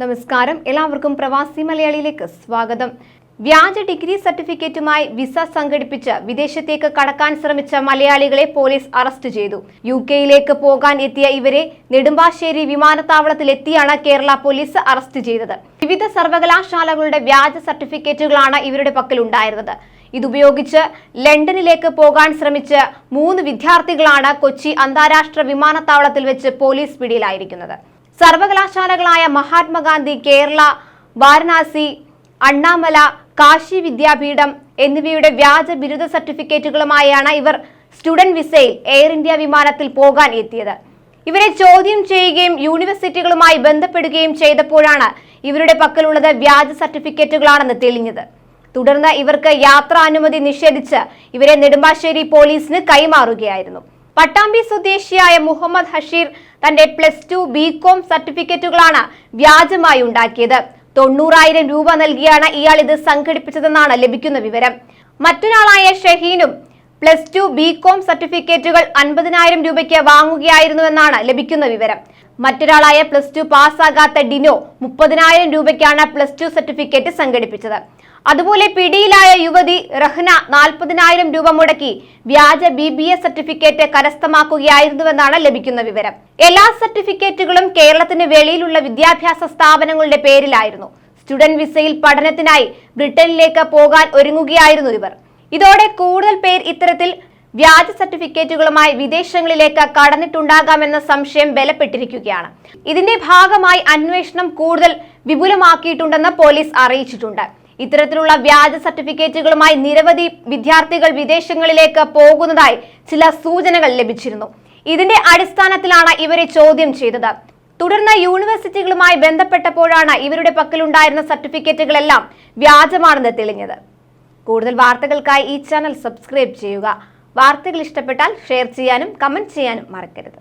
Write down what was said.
നമസ്കാരം. എല്ലാവർക്കും പ്രവാസി മലയാളിയിലേക്ക് സ്വാഗതം. വ്യാജ ഡിഗ്രി സർട്ടിഫിക്കറ്റുമായി വിസ സംഘടിപ്പിച്ച് വിദേശത്തേക്ക് കടക്കാൻ ശ്രമിച്ച മലയാളികളെ പോലീസ് അറസ്റ്റ് ചെയ്തു. യു കെയിലേക്ക് പോകാൻ എത്തിയ ഇവരെ നെടുമ്പാശ്ശേരി വിമാനത്താവളത്തിലെത്തിയാണ് കേരള പോലീസ് അറസ്റ്റ് ചെയ്തത്. വിവിധ സർവകലാശാലകളുടെ വ്യാജ സർട്ടിഫിക്കറ്റുകളാണ് ഇവരുടെ പക്കലുണ്ടായിരുന്നത്. ഇതുപയോഗിച്ച് ലണ്ടനിലേക്ക് പോകാൻ ശ്രമിച്ച മൂന്ന് വിദ്യാർത്ഥികളാണ് കൊച്ചി അന്താരാഷ്ട്ര വിമാനത്താവളത്തിൽ വെച്ച് പോലീസ് പിടിയിലായിരിക്കുന്നത്. സർവകലാശാലകളായ മഹാത്മാഗാന്ധി കേരള വാരണാസി അണ്ണാമല കാശി വിദ്യാപീഠം എന്നിവയുടെ വ്യാജ ബിരുദ സർട്ടിഫിക്കറ്റുകളുമായാണ് ഇവർ സ്റ്റുഡന്റ് വിസയിൽ എയർ ഇന്ത്യ വിമാനത്തിൽ പോകാൻ എത്തിയത്. ഇവരെ ചോദ്യം ചെയ്യുകയും യൂണിവേഴ്സിറ്റികളുമായി ബന്ധപ്പെടുകയും ചെയ്തപ്പോഴാണ് ഇവരുടെ പക്കലുള്ളത് വ്യാജ സർട്ടിഫിക്കറ്റുകളാണെന്ന് തെളിഞ്ഞത്. തുടർന്ന് ഇവർക്ക് യാത്രാനുമതി നിഷേധിച്ച് ഇവരെ നെടുമ്പാശ്ശേരി പോലീസിന് കൈമാറുകയായിരുന്നു. പട്ടാമ്പി സ്വദേശിയായ മുഹമ്മദ് ഹഷീർ തന്റെ പ്ലസ് ടു ബി കോം സർട്ടിഫിക്കറ്റുകളാണ് വ്യാജമായി ഉണ്ടാക്കിയത്. തൊണ്ണൂറായിരം രൂപ നൽകിയാണ് ഇയാൾ ഇത് സംഘടിപ്പിച്ചതെന്നാണ് ലഭിക്കുന്ന വിവരം. മറ്റൊരാളായ ഷഹീനും പ്ലസ് ടു ബി കോം സർട്ടിഫിക്കറ്റുകൾ അൻപതിനായിരം രൂപയ്ക്ക് വാങ്ങുകയായിരുന്നുവെന്നാണ് ലഭിക്കുന്ന വിവരം. മറ്റൊരാളായ പ്ലസ് ടു പാസ്സാകാത്ത ഡിനോ മുപ്പതിനായിരം രൂപയ്ക്കാണ് പ്ലസ് ടു സർട്ടിഫിക്കറ്റ് സംഘടിപ്പിച്ചത്. അതുപോലെ പിടിയിലായ യുവതി റഹ്ന നാൽപ്പതിനായിരം രൂപ മുടക്കി വ്യാജ ബി ബി എസ് സർട്ടിഫിക്കറ്റ് കരസ്ഥമാക്കുകയായിരുന്നുവെന്നാണ് ലഭിക്കുന്ന വിവരം. എല്ലാ സർട്ടിഫിക്കറ്റുകളും കേരളത്തിന് വെളിയിലുള്ള വിദ്യാഭ്യാസ സ്ഥാപനങ്ങളുടെ പേരിലായിരുന്നു. സ്റ്റുഡന്റ് വിസയിൽ പഠനത്തിനായി ബ്രിട്ടനിലേക്ക് പോകാൻ ഒരുങ്ങുകയായിരുന്നു ഇവർ. ഇതോടെ കൂടുതൽ പേർ ഇത്തരത്തിൽ വ്യാജ സർട്ടിഫിക്കറ്റുകളുമായി വിദേശങ്ങളിലേക്ക് കടന്നിട്ടുണ്ടാകാമെന്ന സംശയം ബലപ്പെട്ടിരിക്കുകയാണ്. ഇതിന്റെ ഭാഗമായി അന്വേഷണം കൂടുതൽ വിപുലമാക്കിയിട്ടുണ്ടെന്ന് പോലീസ് അറിയിച്ചിട്ടുണ്ട്. ഇത്തരത്തിലുള്ള വ്യാജ സർട്ടിഫിക്കറ്റുകളുമായി നിരവധി വിദ്യാർത്ഥികൾ വിദേശങ്ങളിലേക്ക് പോകുന്നതായി ചില സൂചനകൾ ലഭിച്ചിരുന്നു. ഇതിന്റെ അടിസ്ഥാനത്തിലാണ് ഇവരെ ചോദ്യം ചെയ്തത്. തുടർന്ന് യൂണിവേഴ്സിറ്റികളുമായി ബന്ധപ്പെട്ടപ്പോഴാണ് ഇവരുടെ പക്കലുണ്ടായിരുന്ന സർട്ടിഫിക്കറ്റുകളെല്ലാം വ്യാജമാണെന്ന് തെളിഞ്ഞത്. കൂടുതൽ വാർത്തകൾക്കായി ഈ ചാനൽ സബ്സ്ക്രൈബ് ചെയ്യുക. വാർത്തകൾ ഇഷ്ടപ്പെട്ടാൽ ഷെയർ ചെയ്യാനും കമന്റ് ചെയ്യാനും മറക്കരുത്.